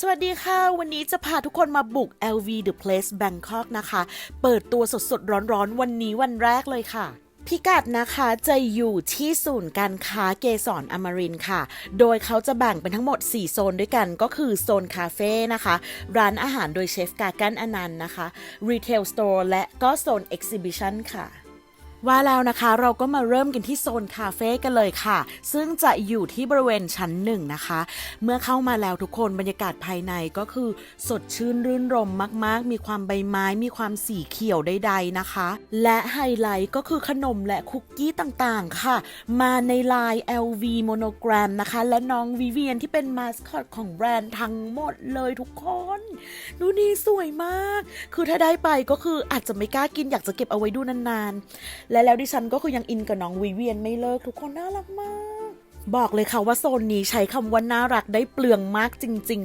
สวัสดีค่ะ วันนี้จะพาทุกคนมาบุก LV The Place Bangkok นะคะ เปิดตัวสดๆ ร้อนๆ วันนี้วันแรกเลยค่ะ พิกัดนะคะจะอยู่ที่ศูนย์การค้าเกสรอมรินค่ะ โดยเขาจะแบ่งเป็นทั้งหมด 4 โซนด้วยกัน ก็คือโซนคาเฟ่นะคะ ร้านอาหารโดยเชฟกากันอนันต์นะคะ รีเทลสโตร์และก็โซนเอ็กซิบิชันค่ะ ว่าแล้วนะคะเราก็มาเริ่มกันที่โซนคาเฟ่กันเลยค่ะ ซึ่งจะอยู่ที่บริเวณชั้นหนึ่งนะคะ เมื่อเข้ามาแล้วทุกคนบรรยากาศภายในก็คือสดชื่นรื่นรมมาก ๆ มีความใบไม้มีความสีเขียวใด ๆนะคะ และไฮไลท์ก็คือขนมและคุกกี้ต่างๆ ค่ะ มาในลาย LV Monogram นะคะ และน้องวิเวียนที่เป็นมาสคอตของแบรนด์ทั้งหมดเลยทุกคน ดูนี่สวยมาก คือถ้าได้ไปก็คืออาจจะไม่กล้ากินอยากจะเก็บเอาไว้ดูนานๆและแล้วดิฉันก็คือยังอินกับน้องวิเวียนไม่เลิกทุกคนน่ารักมาก บอกเลยค่ะว่าโซนนี้ใช้คำว่าน่ารักได้เปลืองมากจริง ๆ